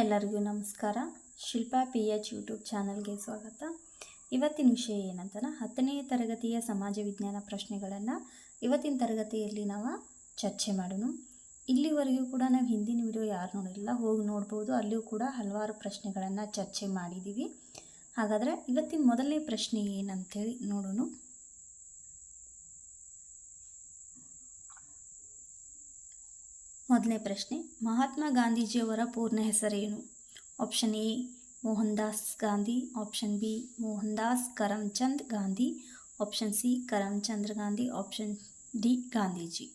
ಎಲ್ಲರಿಗೂ ನಮಸ್ಕಾರ. Shilpa P H YouTube ಚಾನಲ್ಗೆ ಸ್ವಾಗತ. ಇವತ್ತಿನ ವಿಷಯ ಏನಂತನ? ಹತ್ತನೇ ತರಗತಿಯ ಸಮಾಜ ವಿಜ್ಞಾನ ಪ್ರಶ್ನೆಗಳನ್ನು ಇವತ್ತಿನ ತರಗತಿಯಲ್ಲಿ ನಾವು ಚರ್ಚೆ ಮಾಡೋಣ. ಇಲ್ಲಿವರೆಗೂ ಕೂಡ ನಾವು ಹಿಂದಿನ ವಿಡಿಯೋ ಯಾರು ನೋಡಿಲ್ಲ, ಹೋಗಿ ನೋಡ್ಬೋದು. ಅಲ್ಲಿಯೂ ಕೂಡ ಹಲವಾರು ಪ್ರಶ್ನೆಗಳನ್ನು ಚರ್ಚೆ ಮಾಡಿದ್ದೀವಿ ಹಾಗಾದರೆ ಇವತ್ತಿನ ಮೊದಲನೇ ಪ್ರಶ್ನೆ ಏನಂತೇಳಿ ನೋಡೋಣ. ಮೊದಲನೇ ಪ್ರಶ್ನೆ, ಮಹಾತ್ಮ ಗಾಂಧೀಜಿಯವರ ಪೂರ್ಣ ಹೆಸರೇನು? Option A Mohan Das Gandhi. Option B Mohan Das Karamchand Gandhi. Option C Karamchandra Gandhi. Option D Gandhiji.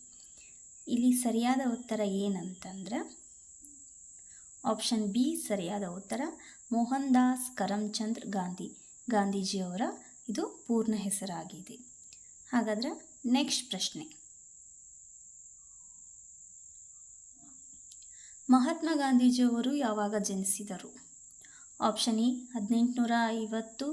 ಇಲ್ಲಿ ಸರಿಯಾದ ಉತ್ತರ ಏನಂತಂದ್ರೆ ಆಪ್ಷನ್ ಬಿ ಸರಿಯಾದ ಉತ್ತರ ಮೋಹನ್ ದಾಸ್ ಕರಮ್ಚಂದ್ರ ಗಾಂಧಿ. ಗಾಂಧೀಜಿಯವರ ಇದು ಪೂರ್ಣ ಹೆಸರಾಗಿದೆ. ಹಾಗಾದ್ರೆ ನೆಕ್ಸ್ಟ್ ಪ್ರಶ್ನೆ. ಮಹಾತ್ಮ ಗಾಂಧೀಜಿಯವರು ಯಾವಾಗ ಜನಿಸಿದರು? ಆಪ್ಷನ್ ಇ ಹದಿನೆಂಟುನೂರ ಐವತ್ತು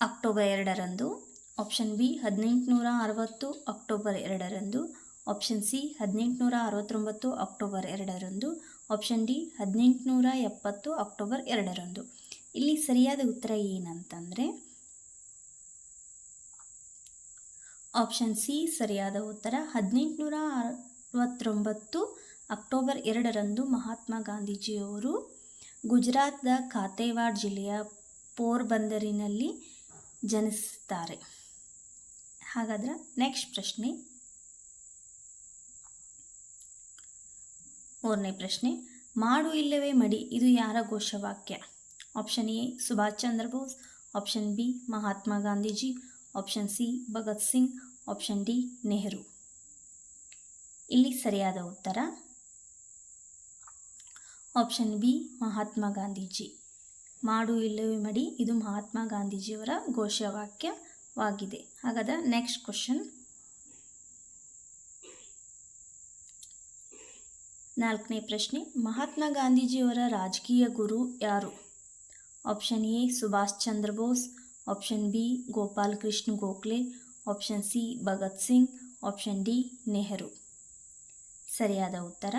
ಅಕ್ಟೋಬರ್ ಎರಡರಂದು. ಆಪ್ಷನ್ ಬಿ, ಹದಿನೆಂಟುನೂರ ಅರವತ್ತು ಅಕ್ಟೋಬರ್ ಎರಡರಂದು. ಆಪ್ಷನ್ ಸಿ, ಹದಿನೆಂಟುನೂರ ಅರವತ್ತೊಂಬತ್ತು ಅಕ್ಟೋಬರ್ ಎರಡರಂದು. ಆಪ್ಷನ್ ಡಿ, ಹದಿನೆಂಟುನೂರ ಎಪ್ಪತ್ತು ಅಕ್ಟೋಬರ್ ಎರಡರಂದು. ಇಲ್ಲಿ ಸರಿಯಾದ ಉತ್ತರ ಏನಂತಂದರೆ, ಆಪ್ಷನ್ ಸಿ ಸರಿಯಾದ ಉತ್ತರ, ಹದಿನೆಂಟುನೂರ ಅರವತ್ತೊಂಬತ್ತು ಅಕ್ಟೋಬರ್ ಎರಡರಂದು ಮಹಾತ್ಮ ಗಾಂಧೀಜಿಯವರು ಗುಜರಾತ್ನ ಖಾತೇವಾಡ್ ಜಿಲ್ಲೆಯ ಪೋರ್ಬಂದರಿನಲ್ಲಿ ಜನಿಸುತ್ತಾರೆ ಹಾಗಾದ್ರೆ ನೆಕ್ಸ್ಟ್ ಪ್ರಶ್ನೆ. ಮೂರನೇ ಪ್ರಶ್ನೆ, ಮಾಡು ಇಲ್ಲವೇ ಮಡಿ, ಇದು ಯಾರ ಘೋಷವಾಕ್ಯ? Option A, Subhash Chandra Bose option B, Mahatma Gandhiji option C, Bhagat Singh option D, Nehru. ಇಲ್ಲಿ ಸರಿಯಾದ ಉತ್ತರ ಆಪ್ಷನ್ ಬಿ, ಮಹಾತ್ಮ ಗಾಂಧೀಜಿ. ಮಾಡು ಇಲ್ಲವೇ ಮಡಿ, ಇದು ಮಹಾತ್ಮ ಗಾಂಧೀಜಿಯವರ ಘೋಷವಾಕ್ಯವಾಗಿದೆ. ಹಾಗಾದ್ರೆ ನೆಕ್ಸ್ಟ್ ಕ್ವಶನ್ ನಾಲ್ಕನೇ ಪ್ರಶ್ನೆ, ಮಹಾತ್ಮ ಗಾಂಧೀಜಿಯವರ ರಾಜಕೀಯ ಗುರು ಯಾರು? Option A, Subhash Chandra Bose. Option B, Gopal Krishna Gokhale. Option C, Bhagat Singh. Option D, Nehru. ಸರಿಯಾದ ಉತ್ತರ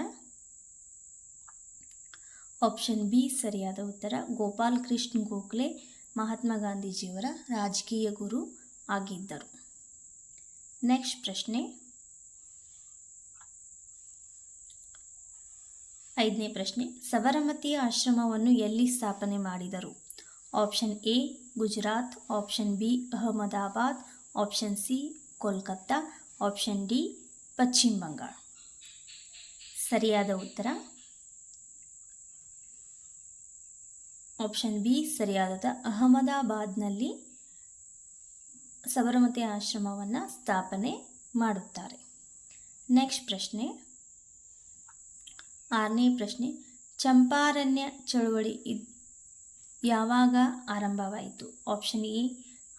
ಆಪ್ಷನ್ ಬಿ ಸರಿಯಾದ ಉತ್ತರ ಗೋಪಾಲ್ ಕೃಷ್ಣ ಗೋಖಲೆ, ಮಹಾತ್ಮ ಗಾಂಧೀಜಿಯವರ ರಾಜಕೀಯ ಗುರು ಆಗಿದ್ದರು. ನೆಕ್ಸ್ಟ್ ಪ್ರಶ್ನೆ. ಐದನೇ ಪ್ರಶ್ನೆ. ಸಬರಮತಿ ಆಶ್ರಮವನ್ನು ಎಲ್ಲಿ ಸ್ಥಾಪನೆ ಮಾಡಿದರು? Option A Gujarat. Option B Ahmedabad. Option C Kolkata. Option D Paschim Bangala. ಸರಿಯಾದ ಉತ್ತರ ಆಪ್ಷನ್ ಬಿ ಸರಿಯಾದ ಅಹಮದಾಬಾದ್ನಲ್ಲಿ ಸಬರಮತಿ ಆಶ್ರಮವನ್ನು ಸ್ಥಾಪನೆ ಮಾಡುತ್ತಾರೆ. ನೆಕ್ಸ್ಟ್ ಪ್ರಶ್ನೆ. ಆರನೇ ಪ್ರಶ್ನೆ. ಚಂಪಾರಣ್ಯ ಚಳುವಳಿ ಯಾವಾಗ ಆರಂಭವಾಯಿತು? ಆಪ್ಷನ್ ಎ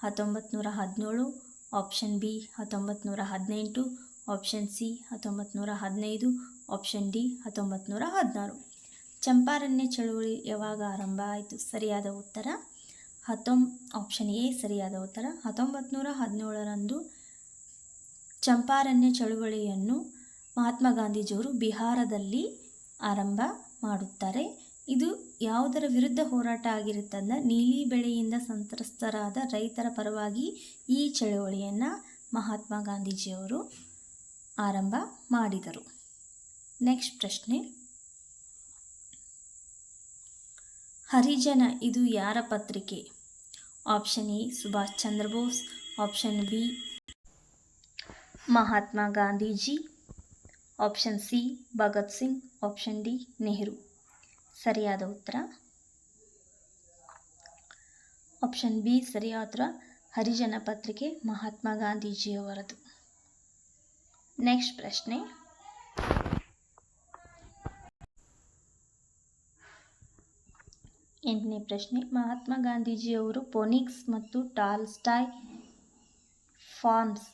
ಹತ್ತೊಂಬತ್ತು ನೂರ ಹದಿನೇಳು ಆಪ್ಷನ್ ಬಿ ಹತ್ತೊಂಬತ್ತು ನೂರ ಹದಿನೆಂಟು ಆಪ್ಷನ್ ಸಿ ಹತ್ತೊಂಬತ್ತು ನೂರ ಹದಿನೈದು ಆಪ್ಷನ್ ಡಿ ಹತ್ತೊಂಬತ್ತು ನೂರ ಹದಿನಾರು. ಚಂಪಾರಣ್ಯ ಚಳುವಳಿ ಯಾವಾಗ ಆರಂಭ ಆಯಿತು? ಸರಿಯಾದ ಉತ್ತರ? ಹತ್ತೊಂ ಆಪ್ಷನ್ ಎ, ಸರಿಯಾದ ಉತ್ತರ. ಹತ್ತೊಂಬತ್ತು ನೂರ ಹದಿನೇಳರಂದು ಚಂಪಾರಣ್ಯ ಚಳುವಳಿಯನ್ನು ಮಹಾತ್ಮ ಗಾಂಧೀಜಿಯವರು ಬಿಹಾರದಲ್ಲಿ ಆರಂಭ ಮಾಡುತ್ತಾರೆ. ಇದು ಯಾವುದರ ವಿರುದ್ಧ ಹೋರಾಟ ಆಗಿರುತ್ತಂದ್ರೆ ನೀಲಿ ಬೆಳೆಯಿಂದ ಸಂತ್ರಸ್ತರಾದ ರೈತರ ಪರವಾಗಿ ಈ ಚಳುವಳಿಯನ್ನು ಮಹಾತ್ಮ ಗಾಂಧೀಜಿಯವರು ಆರಂಭ ಮಾಡಿದರು. ನೆಕ್ಸ್ಟ್ ಪ್ರಶ್ನೆ. ಹರಿಜನ, ಇದು ಯಾರ ಪತ್ರಿಕೆ? Option A, Subhash Chandra Bose. Option B, Mahatma Gandhiji. Option C, Bhagat Singh. Option D, Nehru. ಸರಿಯಾದ ಉತ್ತರ? ಆಪ್ಷನ್ ಬಿ, ಸರಿಯಾದ ಉತ್ತರ. ಹರಿಜನ ಪತ್ರಿಕೆ, ಮಹಾತ್ಮ ಗಾಂಧೀಜಿಯವರದು. ನೆಕ್ಸ್ಟ್ ಪ್ರಶ್ನೆ. ಎಂಟನೇ ಪ್ರಶ್ನೆ, ಮಹಾತ್ಮ ಗಾಂಧೀಜಿಯವರು ಪೊನಿಕ್ಸ್ ಮತ್ತು ಟಾಲ್ಸ್ಟಾಯ್ ಫಾರ್ಮ್ಸ್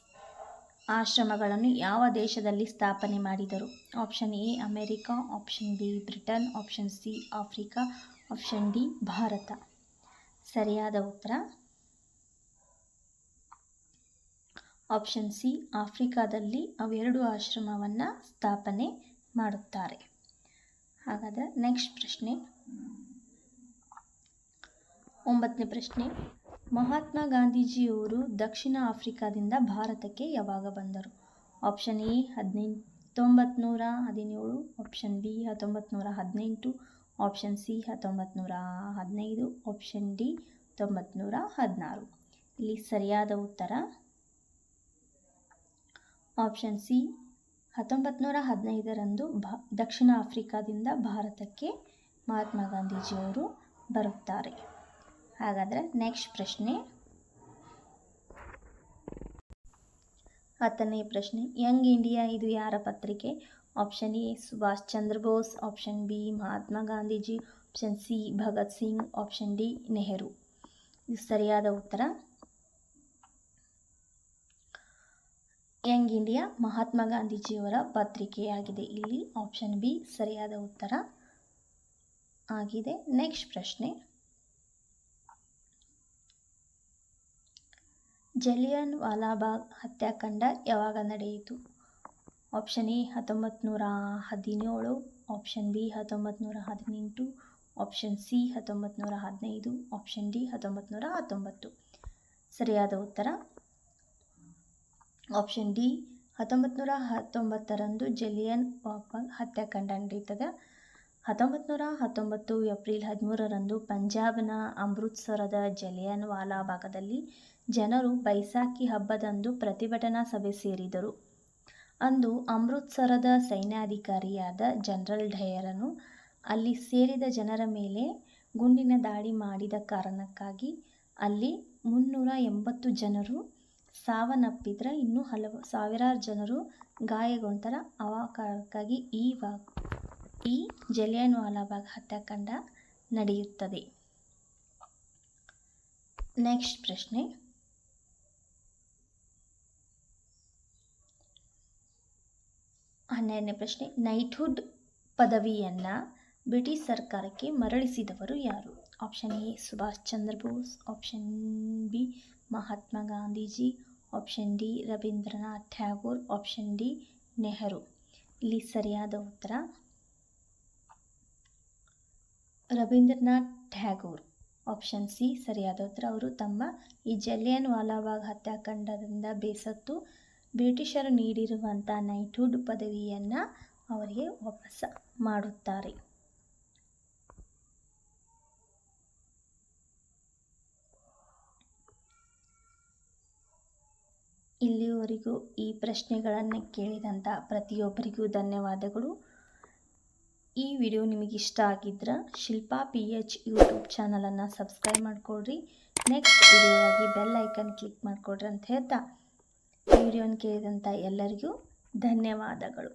ಆಶ್ರಮಗಳನ್ನು ಯಾವ ದೇಶದಲ್ಲಿ ಸ್ಥಾಪನೆ ಮಾಡಿದರು? Option A, America, option B, Britain, option C, Africa, option D, Bharat. ಸರಿಯಾದ ಉತ್ತರ? ಆಪ್ಷನ್ ಸಿ, ಆಫ್ರಿಕಾದಲ್ಲಿ ಅವೆರಡು ಆಶ್ರಮವನ್ನು ಸ್ಥಾಪನೆ ಮಾಡುತ್ತಾರೆ. ಹಾಗಾದರೆ ನೆಕ್ಸ್ಟ್ ಪ್ರಶ್ನೆ. ಒಂಬತ್ತನೇ ಪ್ರಶ್ನೆ. ಮಹಾತ್ಮ ಗಾಂಧೀಜಿಯವರು ದಕ್ಷಿಣ ಆಫ್ರಿಕಾದಿಂದ ಭಾರತಕ್ಕೆ ಯಾವಾಗ ಬಂದರು? ಆಪ್ಷನ್ ಎ ಹದಿನೆಂಟೊಂಬತ್ತು ನೂರ ಹದಿನೇಳು, ಆಪ್ಷನ್ ಬಿ ಹತ್ತೊಂಬತ್ತು ನೂರ ಹದಿನೆಂಟು, ಆಪ್ಷನ್ ಸಿ ಹತ್ತೊಂಬತ್ತು ನೂರ ಹದಿನೈದು, ಆಪ್ಷನ್ ಡಿ ತೊಂಬತ್ತು ನೂರ ಹದಿನಾರು. ಇಲ್ಲಿ ಸರಿಯಾದ ಉತ್ತರ? ಆಪ್ಷನ್ ಸಿ ಹತ್ತೊಂಬತ್ತು ನೂರ ಹದಿನೈದರಂದು ಭಾ, ದಕ್ಷಿಣ ಆಫ್ರಿಕಾದಿಂದ ಭಾರತಕ್ಕೆ ಮಹಾತ್ಮ ಗಾಂಧೀಜಿಯವರು ಬರುತ್ತಾರೆ. ಹಾಗಾದರೆ ನೆಕ್ಸ್ಟ್ ಪ್ರಶ್ನೆ. ಹತ್ತನೇ ಪ್ರಶ್ನೆ ಯಂಗ್ ಇಂಡಿಯಾ ಇದು ಯಾರ ಪತ್ರಿಕೆ? Option A Subhash Chandra Bose option B Mahatma Gandhiji option C Bhagat Singh option D Nehru ಇದು ಸರಿಯಾದ ಉತ್ತರ. ಯಂಗ್ ಇಂಡಿಯಾ ಮಹಾತ್ಮ ಗಾಂಧೀಜಿಯವರ ಪತ್ರಿಕೆಯಾಗಿದೆ. ಇಲ್ಲಿ ಆಪ್ಷನ್ ಬಿ ಸರಿಯಾದ ಉತ್ತರ. ಆಗಿದೆ. ನೆಕ್ಸ್ಟ್ ಪ್ರಶ್ನೆ. ಜಲಿಯನ್ ವಾಲಾಬಾಗ್ ಹತ್ಯಾಕಾಂಡ ಯಾವಾಗ ನಡೆಯಿತು? ಆಪ್ಷನ್ ಎ ಹತ್ತೊಂಬತ್ತು ನೂರ ಹದಿನೇಳು ಆಪ್ಷನ್ ಬಿ ಹತ್ತೊಂಬತ್ತು ನೂರ ಹದಿನೆಂಟು. ಆಪ್ಷನ್ ಸಿ ಹತ್ತೊಂಬತ್ತು ನೂರ ಹದಿನೈದು. ಆಪ್ಷನ್ ಡಿ ಹತ್ತೊಂಬತ್ತು ನೂರ ಹತ್ತೊಂಬತ್ತು. ಸರಿಯಾದ ಉತ್ತರ? ಆಪ್ಷನ್ ಡಿ ಹತ್ತೊಂಬತ್ತು ನೂರ ಹತ್ತೊಂಬತ್ತರಂದು ಜಲಿಯನ್ ವಾಲಾಬಾಗ್ ಹತ್ಯಾಕಾಂಡ ನಡೀತದೆ ಹತ್ತೊಂಬತ್ತು ನೂರ ಹತ್ತೊಂಬತ್ತು ಏಪ್ರಿಲ್ ಹದಿಮೂರರಂದು ಪಂಜಾಬ್ನ ಅಮೃತ್ಸರದ ಜಲಿಯನ್ ವಾಲಾಬಾಗದಲ್ಲಿ ಜನರು ಬೈಸಾಖಿ ಹಬ್ಬದಂದು ಪ್ರತಿಭಟನಾ ಸಭೆ ಸೇರಿದರು. ಅಂದು ಅಮೃತ್ಸರದ ಸೈನ್ಯಾಧಿಕಾರಿಯಾದ ಜನರಲ್ ಢಯರನು ಅಲ್ಲಿ ಸೇರಿದ ಜನರ ಮೇಲೆ ಗುಂಡಿನ ದಾಳಿ ಮಾಡಿದ ಕಾರಣಕ್ಕಾಗಿ ಅಲ್ಲಿ ಮುನ್ನೂರ ಎಂಬತ್ತು ಜನರು ಸಾವನ್ನಪ್ಪಿದ್ರ, ಇನ್ನೂ ಹಲವು ಸಾವಿರಾರು ಜನರು ಗಾಯಗೊಂಡರ ಅವಕಾರಕ್ಕಾಗಿ ಈ ವಾ ಈ ಜಲಿಯನ್ ವಾಲಾಬಾಗ್ ಹತ್ಯಾಕಾಂಡ ನಡೆಯುತ್ತದೆ. ನೆಕ್ಸ್ಟ್ ಪ್ರಶ್ನೆ. ಹನ್ನೆರಡನೇ ಪ್ರಶ್ನೆ. ನೈಟ್ಹುಡ್ ಪದವಿಯನ್ನು ಬ್ರಿಟಿಷ್ ಸರ್ಕಾರಕ್ಕೆ ಮರಳಿಸಿದವರು ಯಾರು? Option A Subhash Chandra Bose. Option B Mahatma Gandhiji. Option D Rabindranath Tagore. Option D Nehru. ಇಲ್ಲಿ ಸರಿಯಾದ ಉತ್ತರ ರವೀಂದ್ರನಾಥ್ ಟ್ಯಾಗೋರ್. ಆಪ್ಷನ್ ಸಿ ಸರಿಯಾದ ಉತ್ತರ. ಅವರು ತಮ್ಮ ಈ ಜಲಿಯನ್ ವಾಲಾಬಾಗ್ ಹತ್ಯಾಕಾಂಡದಿಂದ ಬೇಸತ್ತು ಬ್ರಿಟಿಷರು ನೀಡಿರುವಂಥ ನೈಟ್ಹುಡ್ ಪದವಿಯನ್ನು ಅವರಿಗೆ ವಾಪಸ್ ಮಾಡುತ್ತಾರೆ. ಇಲ್ಲಿವರೆಗೂ ಈ ಪ್ರಶ್ನೆಗಳನ್ನು ಕೇಳಿದಂಥ ಪ್ರತಿಯೊಬ್ಬರಿಗೂ ಧನ್ಯವಾದಗಳು. ಈ ವಿಡಿಯೋ ನಿಮಗೆ ಇಷ್ಟ ಆಗಿದ್ರೆ ಶಿಲ್ಪಾ ಪಿ ಎಚ್ ಯೂಟ್ಯೂಬ್ ಚಾನಲನ್ನು ಸಬ್ಸ್ಕ್ರೈಬ್ ಮಾಡಿಕೊಡ್ರಿ ನೆಕ್ಸ್ಟ್ ವಿಡಿಯೋಗಾಗಿ ಬೆಲ್ ಐಕನ್ ಕ್ಲಿಕ್ ಮಾಡಿಕೊಡ್ರಿ ಅಂತ ಹೇಳ್ತಾ. ಈ ವಿಡಿಯೋನ ಕೇಳಿದಂಥ ಎಲ್ಲರಿಗೂ ಧನ್ಯವಾದಗಳು.